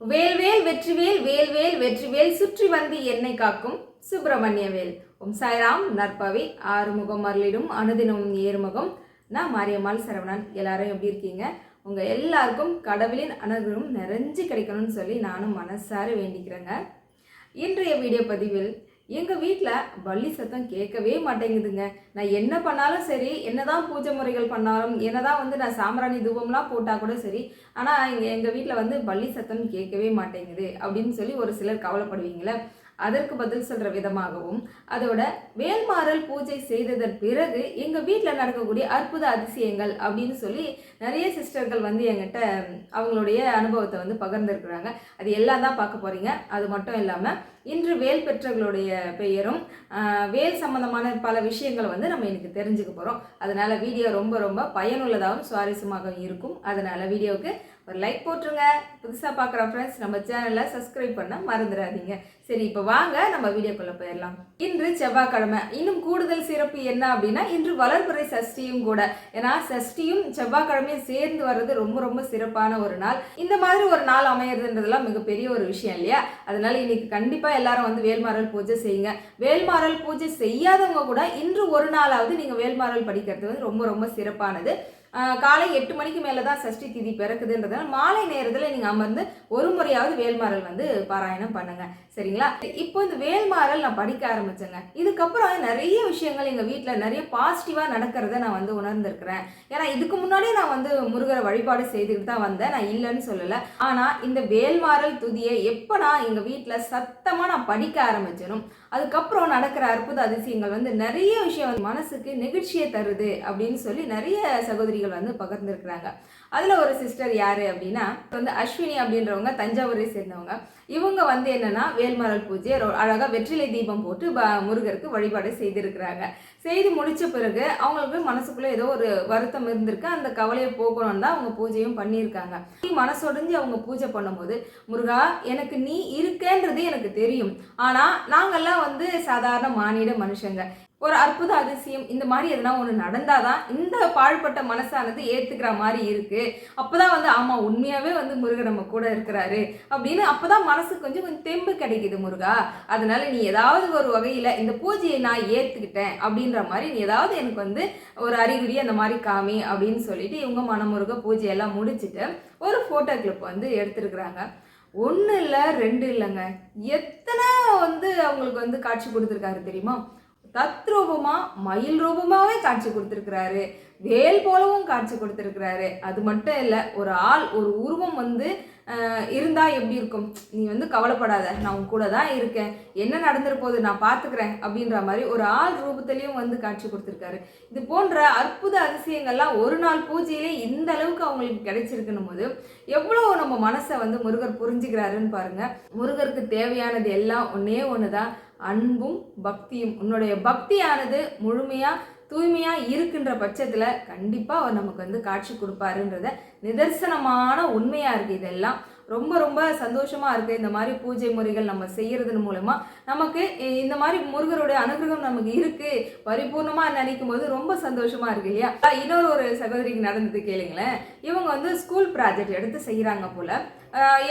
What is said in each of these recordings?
வேல்வேல் வெற்றிவேல் வேல்வேல் வெற்றிவேல் சுற்றி வந்து என்னை காக்கும் சுப்பிரமணிய வேல். ஓம் சாய்ராம் நற்பவி ஆறுமுகம் அருளிடும் அனுதினமும் ஏறுமுகம். நான் மாரியம்மாள் சரவணன். எல்லாரும் எப்படி இருக்கீங்க? உங்கள் எல்லாருக்கும் கடவுளின் அனுகிரகம் நிறைஞ்சு கிடைக்கணும்னு சொல்லி நானும் மனசார வேண்டிக்கிறேங்க. இன்றைய வீடியோ பதிவில் எங்கள் வீட்டில் பள்ளி சத்தம் கேட்கவே மாட்டேங்குதுங்க. நான் என்ன பண்ணாலும் சரி என்னதான் பூஜை முறைகள் பண்ணாலும் என்னதான் வந்து நான் சாம்பிராணி தூபம்லாம் போட்டால் கூட சரி ஆனால் இங்கே எங்கள் வீட்டில் வந்து பள்ளி சத்தம் கேட்கவே மாட்டேங்குது அப்படின்னு சொல்லி ஒரு சிலர் கவலைப்படுவீங்களே அதற்கு பதில் சொல்கிற விதமாகவும் அதோட வேல்மாறல் பூஜை செய்ததன் பிறகு எங்கள் வீட்டில் நடக்கக்கூடிய அற்புத அதிசயங்கள் அப்படின்னு சொல்லி நிறைய சிஸ்டர்கள் வந்து என்கிட்ட அவங்களுடைய அனுபவத்தை வந்து பகிர்ந்துருக்குறாங்க. அது எல்லாம் தான் பார்க்க போகிறீங்க அது மட்டும் இல்லாமல் இன்று வேல் பெற்றவர்களுடைய பெயரும் வேல் சம்பந்தமான பல விஷயங்களை வந்து நம்ம இன்னைக்கு தெரிஞ்சுக்க போகிறோம் அதனால் வீடியோ ரொம்ப ரொம்ப பயனுள்ளதாகவும் சுவாரஸ்யமாகவும் இருக்கும். அதனால் வீடியோவுக்கு ஒரு லைக் போட்டுருங்க. புதுசாக பார்க்குற ஃப்ரெண்ட்ஸ் நம்ம சேனலை சப்ஸ்கிரைப் பண்ண மறந்துடாதீங்க. சரி இப்போ வாங்க நம்ம வீடியோக்குள்ளே போயிடலாம். இன்று செவ்வாய்க்கிழமை. இன்னும் கூடுதல் சிறப்பு என்ன அப்படின்னா இன்று வளர்ப்புறை சஷ்டியும் கூட. ஏன்னா சஷ்டியும் செவ்வாய்க்கிழமையும் சேர்ந்து வர்றது ரொம்ப ரொம்ப சிறப்பான ஒரு நாள். இந்த மாதிரி ஒரு நாள் அமையறதுன்றதெல்லாம் மிகப்பெரிய ஒரு விஷயம் இல்லையா? அதனால இன்னைக்கு கண்டிப்பாக எல்லாரும் வந்து வேல்மாறல் பூஜை செய்யுங்க. வேல்மாறல் பூஜை செய்யாதவங்க கூட இன்று ஒரு நாளாவது நீங்கள் வேல்மாறல் படிக்கிறது வந்து ரொம்ப ரொம்ப சிறப்பானது. காலை எட்டு மணிக்கு மேலே தான் சஷ்டி திதி பிறக்குதுன்றதுனால மாலை நேரத்தில் நீங்கள் அமர்ந்து ஒரு முறையாவது வேல்மாறல் வந்து பாராயணம் பண்ணுங்க. சரிங்களா? இப்போ இந்த வேல்மாறல் நான் படிக்க ஆரம்பிச்சேங்க. இதுக்கப்புறம் நிறைய விஷயங்கள் எங்கள் வீட்டில் நிறைய பாசிட்டிவாக நடக்கிறத நான் வந்து உணர்ந்திருக்கிறேன். ஏன்னா இதுக்கு முன்னாடியே நான் வந்து முருகரை வழிபாடு செய்துக்கிட்டு தான் வந்தேன். நான் இல்லைன்னு சொல்லலை. ஆனால் இந்த வேல்மாறல் துதியை எப்போ நான் எங்கள் வீட்டில் சத்தமாக நான் படிக்க ஆரம்பிச்சேனும் அதுக்கப்புறம் நடக்கிற அற்புத அதிசயங்கள் வந்து நிறைய விஷயம் மனசுக்கு நெகிழ்ச்சியை தருது அப்படின்னு சொல்லி நிறைய சகோதரிகள் வந்து பகிர்ந்துருக்குறாங்க. அதில் ஒரு சிஸ்டர் யார் அப்படின்னா வந்து அஸ்வினி அப்படின்றவங்க தஞ்சாவூரை சேர்ந்தவங்க. இவங்க வந்து என்னன்னா வேல்மரல் பூஜை அழகாக வெற்றிலை தீபம் போட்டு ப முருகருக்கு வழிபாடு செய்திருக்கிறாங்க. செய்து முடித்த பிறகு அவங்களுக்கு மனசுக்குள்ளே ஏதோ ஒரு வருத்தம் இருந்திருக்கு. அந்த கவலையை போகணும்னு தான் அவங்க பூஜையும் பண்ணியிருக்காங்க. மனசொடைஞ்சு அவங்க பூஜை பண்ணும்போது முருகா எனக்கு நீ இருக்கேன்றது எனக்கு தெரியும். ஆனால் நாங்கள்லாம் வந்து சாதாரண மானிட மனுஷங்க. ஒரு அற்புத அதிசயம் இந்த மாதிரி எதனா ஒன்று நடந்தாதான் இந்த பாழ்பட்ட மனசானது ஏற்றுக்கிற மாதிரி இருக்கு. அப்போதான் வந்து ஆமாம் உண்மையாகவே வந்து முருகர் நம்ம கூட இருக்கிறாரு அப்படின்னு அப்பதான் மனசுக்கு கொஞ்சம் கொஞ்சம் தெம்பு கிடைக்குது முருகா. அதனால நீ ஏதாவது ஒரு வகையில் இந்த பூஜையை நான் ஏற்றுக்கிட்டேன் அப்படின்ற மாதிரி நீ ஏதாவது எனக்கு வந்து ஒரு அறிகுறி அந்த மாதிரி காமி அப்படின்னு சொல்லிட்டு இவங்க மனமுருக பூஜையெல்லாம் முடிச்சுட்டு ஒரு ஃபோட்டோ கிளிப் வந்து எடுத்துருக்குறாங்க. ஒன்று இல்லை ரெண்டு இல்லைங்க. எத்தனை வந்து அவங்களுக்கு வந்து காட்சி கொடுத்துருக்காரு தெரியுமா? தத்ரூபமாக மயில் ரூபமாகவே காட்சி கொடுத்துருக்கிறாரு. வேல் போலவும் காட்சி கொடுத்துருக்கிறாரு. அது மட்டும் இல்லை ஒரு ஆள் ஒரு உருவம் வந்து இருந்தால் இருந்தா எப்படி இருக்கும்? நீ வந்து கவலைப்படாத நான் உன் கூட தான் இருக்கேன். என்ன நடந்துற நான் பார்த்துக்கிறேன் அப்படின்ற மாதிரி ஒரு ஆள் ரூபத்திலையும் வந்து காட்சி கொடுத்துருக்காரு. இது போன்ற அற்புத அதிசயங்கள்லாம் ஒரு நாள் பூஜையிலே இந்த அளவுக்கு அவங்களுக்கு கிடைச்சிருக்கணும் போது எவ்வளோ நம்ம மனசை வந்து முருகர் புரிஞ்சுக்கிறாருன்னு பாருங்க. முருகருக்கு தேவையானது எல்லாம் ஒன்னே ஒன்று தான் அன்பும் பக்தியும். உன்னுடைய பக்தியானது முழுமையாக தூய்மையாக இருக்கின்ற பட்சத்தில் கண்டிப்பாக அவர் நமக்கு வந்து காட்சி கொடுப்பாருன்றத நிதர்சனமான உண்மையாக இருக்குது இதெல்லாம். ரொம்ப ரொம்ப சந்தோஷமாக இருக்குது இந்த மாதிரி பூஜை முறைகள் நம்ம செய்கிறதன் மூலமாக நமக்கு இந்த மாதிரி முருகருடைய அனுகிரகம் நமக்கு இருக்குது பரிபூர்ணமாக நினைக்கும் போது ரொம்ப சந்தோஷமாக இருக்கு இல்லையா? இன்னொரு ஒரு சகோதரிக்கு நடந்தது கேளுங்களேன். இவங்க வந்து ஸ்கூல் ப்ராஜெக்ட் எடுத்து செய்கிறாங்க போல்.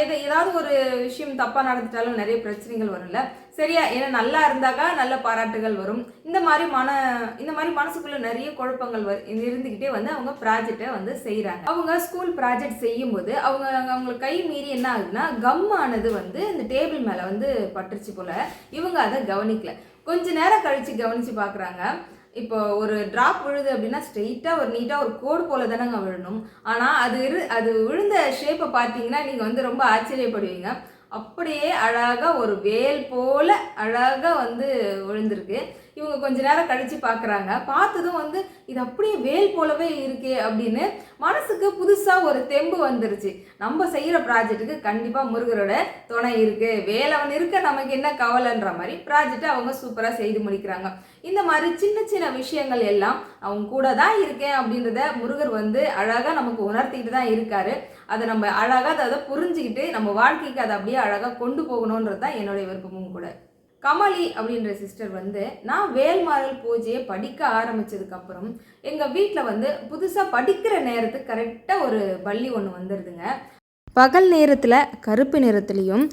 எது ஏதாவது ஒரு விஷயம் தப்பாக நடந்துட்டாலும் நிறைய பிரச்சனைகள் வரும்ல. சரியா? ஏன்னா நல்லா இருந்தாக்கா நல்ல பாராட்டுகள் வரும். இந்த மாதிரி மன இந்த மாதிரி மனசுக்குள்ள நிறைய குழப்பங்கள் வரு- இருந்துக்கிட்டே வந்து அவங்க ப்ராஜெக்டை வந்து செய்கிறாங்க அவங்க ஸ்கூல் ப்ராஜெக்ட் செய்யும்போது அவங்க அவங்களுக்கு கை மீறி என்ன ஆகுதுன்னா கம் ஆனது வந்து இந்த டேபிள் மேலே வந்து பட்டுருச்சு போல. இவங்க அதை கவனிக்கல. கொஞ்ச நேரம் கழித்து கவனித்து பார்க்குறாங்க இப்போ ஒரு ட்ராப் விழுது அப்படின்னா ஸ்ட்ரெயிட்டாக ஒரு நீட்டாக ஒரு கோடு போல தானேங்க விழணும். ஆனால் அது இரு அது விழுந்த ஷேப்பை பார்த்தீங்கன்னா நீங்கள் வந்து ரொம்ப ஆச்சரியப்படுவீங்க. அப்படியே அழகாக ஒரு வேல் போல அழகாக வந்து விழுந்திருக்கு. இவங்க கொஞ்ச நேரம் கழித்து பார்க்குறாங்க பார்த்ததும் வந்து இது அப்படியே வேல் போலவே இருக்கே அப்படின்னு மனசுக்கு புதுசாக ஒரு தெம்பு வந்துருச்சு. நம்ம செய்கிற ப்ராஜெக்ட்டுக்கு கண்டிப்பாக முருகரோட துணை இருக்குது வேலவன் இருக்க நமக்கு என்ன கவலைன்ற மாதிரி ப்ராஜெக்டை அவங்க சூப்பராக செய்து முடிக்கிறாங்க. இந்த மாதிரி சின்ன சின்ன விஷயங்கள் எல்லாம் அவங்க கூட தான் இருக்கேன் அப்படின்றத முருகர் வந்து அழகாக நமக்கு உணர்த்திட்டு தான் இருக்காரு. அதை நம்ம அழகாக அதை புரிஞ்சுக்கிட்டு நம்ம வாழ்க்கைக்கு அதை அப்படியே அழகாக கொண்டு போகணுன்றது தான் என்னுடைய விருப்பமும் கூட. கமலி அப்படின்ற சிஸ்டர் வந்து நான் வேல்மாறல் பூஜையை படிக்க ஆரம்பித்ததுக்கப்புறம் எங்கள் வீட்டில் வந்து புதுசாக படிக்கிற நேரத்துக்கு கரெக்டாக ஒரு பள்ளி ஒன்று வந்துடுதுங்க பகல் நேரத்தில் கருப்பு நிறத்துலேயும்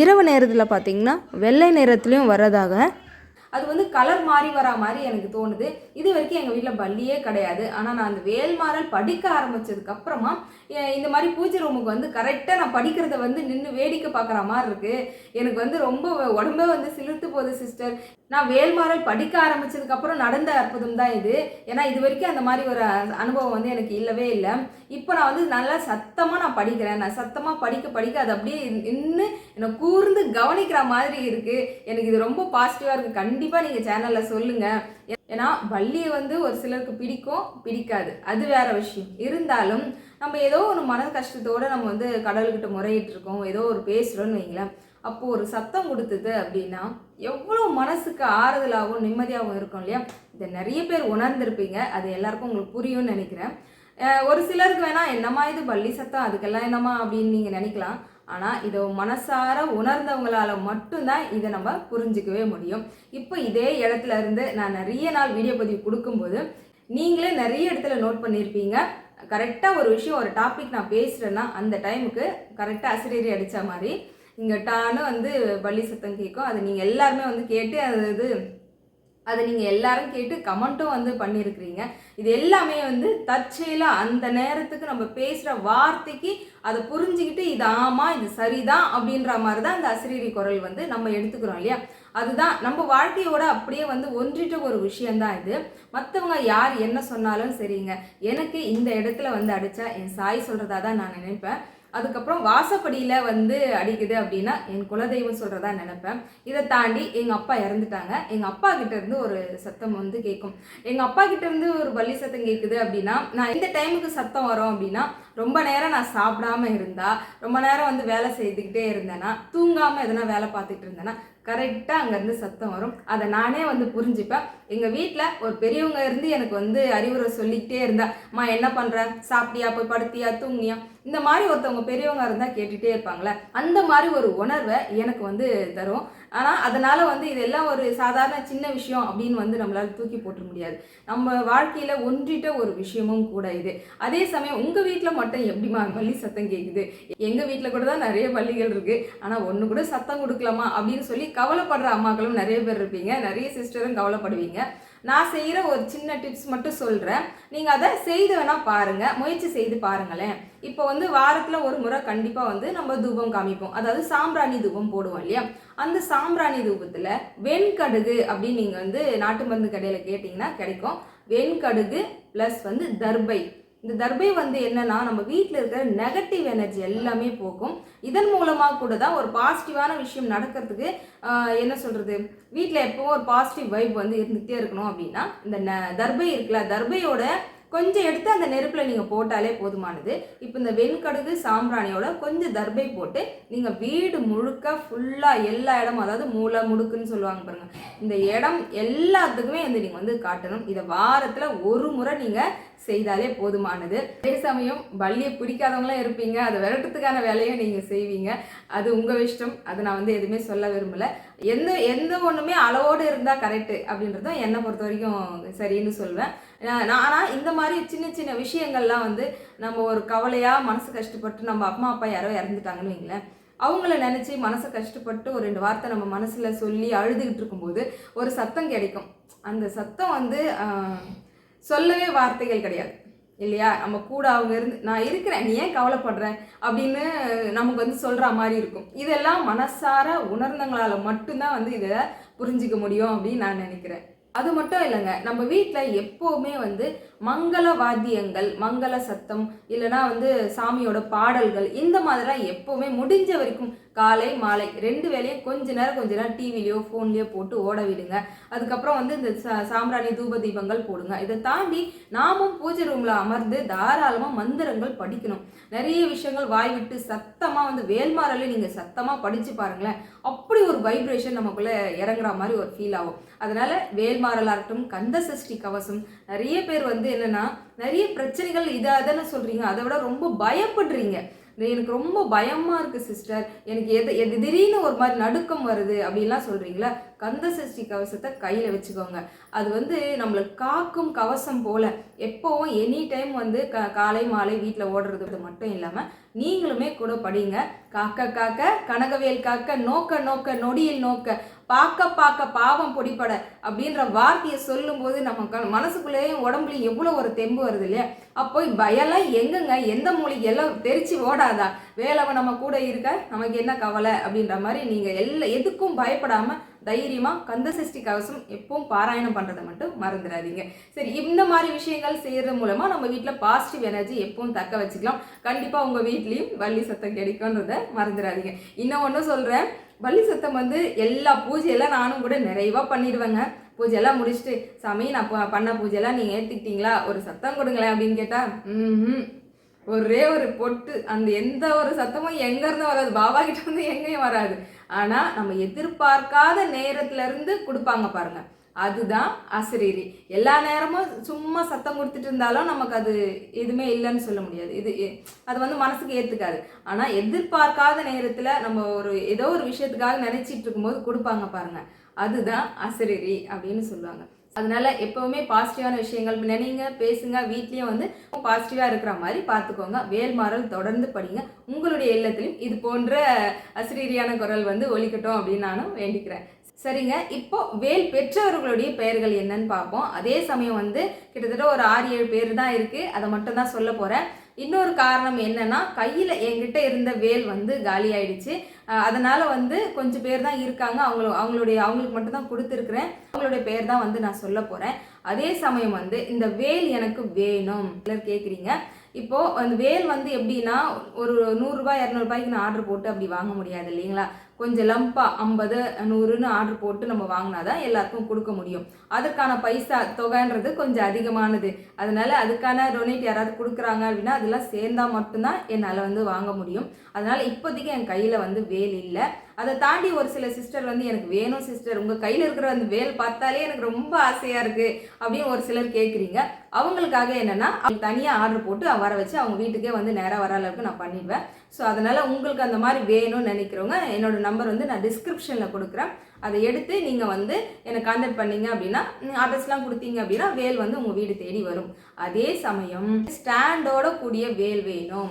இரவு நேரத்தில் பார்த்திங்கன்னா வெள்ளை நிறத்துலையும் வர்றதாக. அது வந்து கலர் மாறி வரா மாதிரி எனக்கு தோணுது. இது வரைக்கும் எங்கள் வீட்டில் பள்ளியே கிடையாது. ஆனால் நான் அந்த வேல்மாறல் படிக்க ஆரம்பித்ததுக்கப்புறமா இந்த மாதிரி பூஜை ரூமுக்கு வந்து கரெக்டாக நான் படிக்கிறத வந்து நின்று வேடிக்கை பார்க்குற மாதிரி இருக்குது எனக்கு வந்து ரொம்ப உடம்பே வந்து சிலிர்த்து போகுது சிஸ்டர் நான் வேல்மாறல் படிக்க ஆரம்பித்ததுக்கப்புறம் நடந்த அற்புதம் தான் இது. ஏன்னா இது வரைக்கும் அந்த மாதிரி ஒரு அனுபவம் வந்து எனக்கு இல்லவே இல்லை. இப்போ நான் வந்து நல்லா சத்தமாக நான் படிக்கிறேன். நான் சத்தமாக படிக்க படிக்க அது அப்படியே நின்று என்னை கூர்ந்து கவனிக்கிற மாதிரி இருக்குது எனக்கு இது ரொம்ப பாசிட்டிவாக இருக்குது கண்டிப்பாக நீங்கள் சேனலில் சொல்லுங்கள் ஏன்னா வள்ளியை வந்து ஒரு சிலருக்கு பிடிக்கும் பிடிக்காது. அது வேற விஷயம். இருந்தாலும் நம்ம ஏதோ ஒரு மன கஷ்டத்தோடு நம்ம வந்து கடவுள்கிட்ட முறையிட்டு இருக்கோம் ஏதோ ஒரு பேசுகிறோன்னு வைங்களேன். அப்போது ஒரு சத்தம் கொடுத்தது அப்படின்னா எவ்வளோ மனசுக்கு ஆறுதலாகவும் நிம்மதியாகவும் இருக்கும் இல்லையா? இதை நிறைய பேர் உணர்ந்திருப்பீங்க. அது எல்லாருக்கும் உங்களுக்கு புரியும்னு நினைக்கிறேன். ஒரு சிலருக்கு வேணால் என்னம்மா இது பள்ளி சத்தம் அதுக்கெல்லாம் என்னம்மா அப்படின்னு நீங்கள் நினைக்கலாம். ஆனால் இதை மனசார உணர்ந்தவங்களால மட்டும்தான் இதை நம்ம புரிஞ்சிக்கவே முடியும். இப்போ இதே இடத்துல இருந்து நான் நிறைய நாள் வீடியோ பதிவு கொடுக்கும்போது நீங்களே நிறைய இடத்துல நோட் பண்ணியிருப்பீங்க கரெக்டாக ஒரு விஷயம் ஒரு டாபிக் நான் பேசுகிறேன்னா அந்த டைமுக்கு கரெக்டாக அசிரியரி அடித்த மாதிரி இங்கே டான்னு வந்து பள்ளி சத்தம் கேட்கும் அது நீங்கள் எல்லாருமே வந்து கேட்டு அது இது அதை நீங்கள் எல்லாரும் கேட்டு கமெண்ட்டும் வந்து பண்ணியிருக்கிறீங்க இது எல்லாமே வந்து தற்செயலாக அந்த நேரத்துக்கு நம்ம பேசுகிற வார்த்தைக்கு அதை புரிஞ்சுக்கிட்டு இது ஆமாம் இது சரிதான் அப்படின்ற மாதிரி தான் அந்த அசிரீரி குரல் வந்து நம்ம எடுத்துக்கிறோம் இல்லையா? அதுதான் நம்ம வாழ்க்கையோட அப்படியே வந்து ஒன்றிட்ட ஒரு விஷயந்தான் இது. மற்றவங்க யார் என்ன சொன்னாலும் சரிங்க. எனக்கு இந்த இடத்துல வந்து அடித்தா என் சாய் சொல்கிறதா தான் நான் நினைப்பேன். அதுக்கப்புறம் வாசப்படியில் வந்து அடிக்குது அப்படின்னா என் குலதெய்வம் சொல்கிறதா நினைப்பேன். இதை தாண்டி எங்கள் அப்பா இறந்துட்டாங்க. எங்கள் அப்பா கிட்டேருந்து ஒரு சத்தம் வந்து கேட்கும். எங்கள் அப்பா கிட்டேருந்து ஒரு பள்ளி சத்தம் கேட்குது அப்படின்னா நான் எந்த டைமுக்கு சத்தம் வரும் அப்படின்னா ரொம்ப நேரம் நான் சாப்பிடாம இருந்தா ரொம்ப நேரம் வந்து வேலை செய்துக்கிட்டே இருந்தேன்னா தூங்காமல் எதனா வேலை பார்த்துட்டு இருந்தேன்னா கரெக்டாக அங்கேருந்து சத்தம் வரும். அதை நானே வந்து புரிஞ்சுப்பேன். எங்கள் வீட்டில் ஒரு பெரியவங்க இருந்து எனக்கு வந்து அறிவுரை சொல்லிக்கிட்டே இருந்தா அம்மா என்ன பண்ணுற சாப்பிட்டியா? போய் படுத்தியா? தூங்கியா இந்த மாதிரி ஒருத்தவங்க பெரியவங்க இருந்தால் கேட்டுகிட்டே இருப்பாங்களே அந்த மாதிரி ஒரு உணர்வை எனக்கு வந்து தரும். ஆனால் அதனால் வந்து இதெல்லாம் ஒரு சாதாரண சின்ன விஷயம் அப்படின்னு வந்து நம்மளால் தூக்கி போட்டுற முடியாது. நம்ம வாழ்க்கையில் ஒன்றிட்ட ஒரு விஷயமும் கூட இது. அதே சமயம் உங்கள் வீட்டில் மட்டும் எப்படிமா பள்ளி சத்தம் கேட்குது எங்கள் வீட்டில் கூட தான் நிறைய பள்ளிகள் இருக்குது ஆனால் ஒன்று கூட சத்தம் கொடுக்கலாமா அப்படின்னு சொல்லி கவலைப்படுற அம்மாக்களும் நிறைய பேர் இருப்பீங்க. நிறைய சிஸ்டரும் கவலைப்படுவீங்க. நான் செய்கிற ஒரு சின்ன டிப்ஸ் மட்டும் சொல்கிறேன் நீங்கள் அதை செய்து வேணால் பாருங்கள் முயற்சி செய்து பாருங்களேன். இப்போ வந்து வாரத்தில் ஒரு முறை கண்டிப்பாக வந்து நம்ம தூபம் காமிப்போம். அதாவது சாம்பிராணி தூபம் போடுவோம் இல்லையா? அந்த சாம்பிராணி தூபத்தில் வெண்கடுகு அப்படின்னு நீங்கள் வந்து நாட்டு மருந்து கடையில் கேட்டிங்கன்னா கிடைக்கும். வெண்கடுகு ப்ளஸ் வந்து தர்பை. இந்த தர்பை வந்து என்னன்னா நம்ம வீட்டில் இருக்கிற நெகட்டிவ் எனர்ஜி எல்லாமே போகும். இதன் மூலமாக கூட தான் ஒரு பாசிட்டிவான விஷயம் நடக்கிறதுக்கு என்ன சொல்கிறது வீட்டில் எப்போ ஒரு பாசிட்டிவ் வைப் வந்து இருந்துகிட்டே இருக்கணும் அப்படின்னா இந்த ந- தர்பை இருக்குல்ல தர்பையோட கொஞ்சம் எடுத்து அந்த நெருப்பில் நீங்கள் போட்டாலே போதுமானது. இப்போ இந்த வெண்கடுகு சாம்பிராணியோட கொஞ்சம் தர்பை போட்டு நீங்கள் வீடு முழுக்க ஃபுல்லாக எல்லா இடமும் அதாவது மூளை முடுக்குன்னு சொல்லுவாங்க பாருங்கள் இந்த இடம் எல்லாத்துக்குமே வந்து நீங்கள் வந்து காட்டணும். இதை வாரத்தில் ஒரு முறை நீங்கள் செய்தாலே போதுமானது. அதே சமயம் பள்ளியை பிடிக்காதவங்களாம் இருப்பீங்க அதை விரட்டுறதுக்கான வேலையை நீங்கள் செய்வீங்க. அது உங்கள் இஷ்டம். அதை நான் வந்து எதுவுமே சொல்ல விரும்பலை. எந்த எந்த ஒன்றுமே அளவோடு இருந்தால் கரெக்டு அப்படின்றது தான் என்னை பொறுத்த வரைக்கும் சரின்னு சொல்வேன். ஆனால் இந்த மாதிரி சின்ன சின்ன விஷயங்கள்லாம் வந்து நம்ம ஒரு கவலையாக மனசு கஷ்டப்பட்டு நம்ம அம்மா அப்பா யாரோ இறந்துட்டாங்கன்னு வைங்களேன். அவங்கள நினச்சி மனசை கஷ்டப்பட்டு ஒரு ரெண்டு வார்த்தை நம்ம மனசில் சொல்லி அழுதுகிட்டு இருக்கும்போது ஒரு சத்தம் கிடைக்கும். அந்த சத்தம் வந்து சொல்லவே வார்த்தைகள் கிடையாது. இல்லையா? நம்ம கூட அவங்க இருந்து நான் இருக்கிறேன் நீ ஏன் கவலைப்படுறேன் அப்படின்னு நமக்கு வந்து சொல்கிற மாதிரி இருக்கும். இதெல்லாம் மனசார உணர்ந்தங்களால் மட்டும்தான் வந்து இதை புரிஞ்சிக்க முடியும் அப்படின்னு நான் நினைக்கிறேன். அது மட்டும் இல்லைங்க. நம்ம வீட்டில் எப்போவுமே வந்து மங்கள வாத்தியங்கள் மங்கள சத்தம் இல்லைன்னா வந்து சாமியோட பாடல்கள் இந்த மாதிரிலாம் எப்போவுமே முடிஞ்ச வரைக்கும் காலை மாலை ரெண்டு வேளையும் கொஞ்ச நேரம் கொஞ்ச நேரம் டிவிலையோ ஃபோன்லேயோ போட்டு ஓட விடுங்க. அதுக்கப்புறம் வந்து இந்த சா- சாம்பிராணி தூப தீபங்கள் போடுங்க. இதை தாண்டி நாமும் பூஜை ரூமில் அமர்ந்து தாராளமாக மந்திரங்கள் படிக்கணும். நிறைய விஷயங்கள் வாய் விட்டு சத்தமாக வந்து வேல்மாரலே நீங்கள் சத்தமாக படித்து பாருங்களேன். அப்படி ஒரு வைப்ரேஷன் நமக்குள்ளே இறங்குற மாதிரி ஒரு ஃபீல் ஆகும். அதனால் வேல்மாறலாக இருக்கட்டும் கந்த சஷ்டி கவசம் நிறைய பேர் வந்து என்னென்னா நிறைய பிரச்சனைகள் இதை அதன்னு சொல்கிறீங்க அதை விட ரொம்ப பயப்படுறீங்க. எனக்கு ரொம்ப பயமாக இருக்குது சிஸ்டர் எனக்கு எது எது திடீர்னு ஒரு மாதிரி நடுக்கம் வருது அப்படின்லாம் சொல்கிறீங்களா கந்த சஷ்டி கவசத்தை கையில் வச்சுக்கோங்க. அது வந்து நம்மளை காக்கும் கவசம் போல். எப்போவும் எனி டைம் வந்து க காலை மாலை வீட்டில் ஓடுறது மட்டும் இல்லாமல் நீங்களுமே கூட படிங்க. காக்க காக்க கனகவேல் காக்க நோக்க நோக்க நொடியில் நோக்க பார்க்க பார்க்க பாவம் பொடிப்பட அப்படின்ற வார்த்தையை சொல்லும்போது நம்ம க மனசுக்குள்ளேயும் உடம்புலையும் எவ்வளோ ஒரு தெம்பு வருது இல்லையா? அப்போ பயம்லாம் எங்கங்க? எந்த மூலிகை எல்லாம் தெரிச்சு ஓடாதா? வேலவன் நம்ம கூட இருக்க நமக்கு என்ன கவலை அப்படின்ற மாதிரி நீங்கள் எல்லா எதுக்கும் பயப்படாமல் தைரியமாக கந்த சஷ்டி கவசம் எப்பவும் பாராயணம் பண்ணுறதை மட்டும் மறந்துடாதீங்க. சரி இந்த மாதிரி விஷயங்கள் செய்கிறது மூலமாக நம்ம வீட்டில் பாசிட்டிவ் எனர்ஜி எப்பவும் தக்க வச்சுக்கலாம். கண்டிப்பாக உங்கள் வீட்லேயும் வள்ளி சத்தம் கிடைக்கும்ன்றத மறந்துடாதீங்க. இன்னும் ஒன்று சொல்கிறேன் வள்ளி சத்தம் வந்து எல்லா பூஜையெல்லாம் நானும் கூட நிறைவாக பண்ணிடுவேங்க. பூஜையெல்லாம் முடிச்சுட்டு சாமி நான் ப- பண்ண பூஜையெல்லாம் நீங்கள் ஏற்றுக்கிட்டீங்களா ஒரு சத்தம் கொடுங்களேன் அப்படின்னு கேட்டால் ம் ஒரே ஒரு பொட்டு அந்த எந்த ஒரு சத்தமும் எங்கேருந்து வராது. பாபா கிட்ட இருந்து எங்கேயும் வராது. ஆனால் நம்ம எதிர்பார்க்காத நேரத்துலேருந்து கொடுப்பாங்க பாருங்க. அதுதான் அசரீரி. எல்லா நேரமும் சும்மா சத்தம் கொடுத்துட்டு இருந்தாலும் நமக்கு அது எதுவுமே இல்லைன்னு சொல்ல முடியாது. இது எ- அது வந்து மனசுக்கு ஏற்றுக்காது ஆனால் எதிர்பார்க்காத நேரத்தில் நம்ம ஒரு ஏதோ ஒரு விஷயத்துக்காக நினச்சிட்டு இருக்கும்போது கொடுப்பாங்க பாருங்க. அதுதான் அசரீரி அப்படின்னு சொல்லுவாங்க. அதனால எப்பவுமே பாசிட்டிவான விஷயங்கள் நினைங்க பேசுங்க வீட்லேயும் வந்து பாசிட்டிவாக இருக்கிற மாதிரி பார்த்துக்கோங்க. வேல்மாறல் தொடர்ந்து படிங்க. உங்களுடைய இல்லத்திலும் இது போன்ற அசிரீரியான குரல் வந்து ஒழிக்கட்டும் அப்படின்னு நானும் வேண்டிக்கிறேன். சரிங்க. இப்போ வேல் பெற்றவர்களுடைய பெயர்கள் என்னன்னு பார்ப்போம். அதே சமயம் வந்து கிட்டத்தட்ட ஒரு ஆறு ஏழு பேர் தான் இருக்குது அதை மட்டும் தான் சொல்ல போகிறேன் இன்னொரு காரணம் என்னன்னா கையில் என்கிட்ட இருந்த வேல் வந்து காலி ஆயிடுச்சு. அதனால் வந்து கொஞ்சம் பேர் தான் இருக்காங்க. அவங்கள அவங்களுடைய அவங்களுக்கு மட்டும்தான் கொடுத்துருக்குறேன். அவங்களுடைய பேர் தான் வந்து நான் சொல்ல போகிறேன் அதே சமயம் வந்து இந்த வேல் எனக்கு வேணும். சிலர் கேட்குறீங்க இப்போது அந்த வேல் வந்து எப்படின்னா ஒரு நூறுரூபா இரநூறுபாய்க்கு நான் ஆர்டர் போட்டு அப்படி வாங்க முடியாது இல்லைங்களா? கொஞ்சம் லம்பாக ஐம்பது நூறுன்னு ஆர்டர் போட்டு நம்ம வாங்கினா தான் எல்லாருக்கும் கொடுக்க முடியும். அதற்கான பைசா தொகைன்றது கொஞ்சம் அதிகமானது. அதனால் அதுக்கான டொனேட் யாராவது கொடுக்குறாங்க அப்படின்னா அதெல்லாம் சேர்ந்தால் மட்டும்தான் என்னால் வந்து வாங்க முடியும். அதனால் இப்போதைக்கு என் கையில் வந்து வேல் இல்லை. அதை தாண்டி ஒரு சில சிஸ்டர் வந்து எனக்கு வேணும் சிஸ்டர் உங்கள் கையில் இருக்கிற அந்த வேல் பார்த்தாலே எனக்கு ரொம்ப ஆசையாக இருக்குது அப்படின்னு ஒரு சிலர் கேட்குறீங்க அவங்களுக்காக என்னென்னா தனியாக ஆர்டர் போட்டு வர வச்சு அவங்க வீட்டுக்கே வந்து நேராக வர அளவுக்கு நான் பண்ணிடுவேன். ஸோ அதனால் உங்களுக்கு அந்த மாதிரி வேணும்னு நினைக்கிறவங்க என்னோட நம்பர் வந்து நான் டிஸ்கிரிப்ஷனில் கொடுக்குறேன். அதை எடுத்து நீங்கள் வந்து என்னை கான்டாக்ட் பண்ணீங்க அப்படின்னா அட்ரஸ்லாம் கொடுத்தீங்க அப்படின்னா வேல் வந்து உங்கள் வீடு தேடி வரும். அதே சமயம் ஸ்டாண்டோட கூடிய வேல் வேணும்.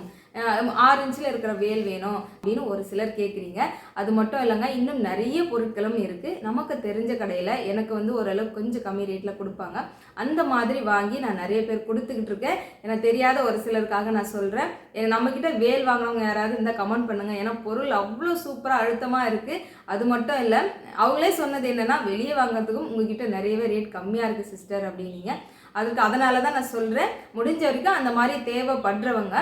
ஆறு இன்ச்சில் இருக்கிற வேல் வேணும் அப்படின்னு ஒரு சிலர் கேட்குறீங்க அது மட்டும் இல்லைங்க இன்னும் நிறைய பொருட்களும் இருக்குது நமக்கு தெரிஞ்ச கடையில் எனக்கு வந்து ஓரளவு கொஞ்சம் கம்மி ரேட்டில் கொடுப்பாங்க. அந்த மாதிரி வாங்கி நான் நிறைய பேர் கொடுத்துக்கிட்டு இருக்கேன். எனக்கு தெரியாத ஒரு சிலருக்காக நான் சொல்கிறேன் நம்மக்கிட்ட வேல் வாங்கினவங்க யாராவது இருந்தால் கமெண்ட் பண்ணுங்கள் ஏன்னா பொருள் அவ்வளோ சூப்பராக அழுத்தமாக இருக்குது அது மட்டும் இல்லை அவங்களே சொன்னது என்னென்னா வெளியே வாங்குறதுக்கும் உங்ககிட்ட நிறையவே ரேட் கம்மியாக இருக்குது சிஸ்டர் அப்படின்னீங்க. அதுக்கு அதனால தான் நான் சொல்கிறேன் முடிஞ்ச வரைக்கும் அந்த மாதிரி தேவைப்படுறவங்க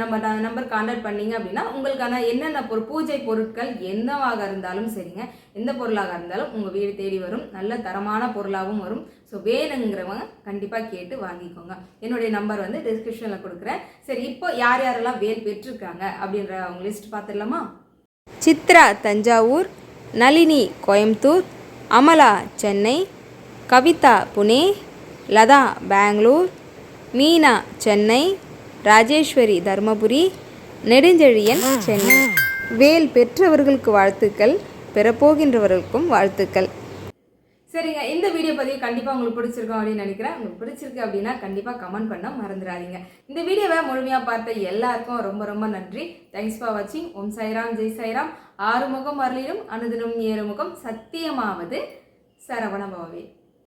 நம்ம நம்ம நம்பர் கான்டாக்ட் பண்ணீங்க அப்படின்னா உங்களுக்கான என்னென்ன பொருள் பூஜை பொருட்கள் என்னவாக இருந்தாலும் சரிங்க. எந்த பொருளாக இருந்தாலும் உங்கள் வீடு தேடி வரும். நல்ல தரமான பொருளாகவும் வரும். ஸோ வேணுங்கிறவங்க கண்டிப்பாக கேட்டு வாங்கிக்கோங்க. என்னுடைய நம்பர் வந்து டிஸ்கிரிப்ஷனில் கொடுக்குறேன். சரி இப்போ யார் யாரெல்லாம் வேல் பெற்றிருக்காங்க அப்படின்ற அவங்க லிஸ்ட் பார்த்துடலாமா சித்ரா தஞ்சாவூர் நளினி கோயம்புத்தூர் அமலா சென்னை கவிதா புனே லதா பெங்களூர் மீனா சென்னை ராஜேஸ்வரி தருமபுரி நெடுஞ்செழியன் சென்னை. வேல் பெற்றவர்களுக்கு வாழ்த்துக்கள் பெறப்போகின்றவர்களுக்கும் வாழ்த்துக்கள். சரிங்க இந்த வீடியோ பதிவு கண்டிப்பாக உங்களுக்கு பிடிச்சிருக்கும் அப்படின்னு நினைக்கிறேன். உங்களுக்கு பிடிச்சிருக்கு அப்படின்னா கண்டிப்பாக கமெண்ட் பண்ண மறந்துடாதீங்க. இந்த வீடியோவை முழுமையாக பார்த்த எல்லாருக்கும் ரொம்ப ரொம்ப நன்றி. தேங்க்ஸ் ஃபார் வாட்சிங் ஓம் சாய்ராம் ஜெய் சாய்ராம். ஆறுமுகம் அருளிலும் அனுதினம் ஏறுமுகம். சத்தியமாவது சரவண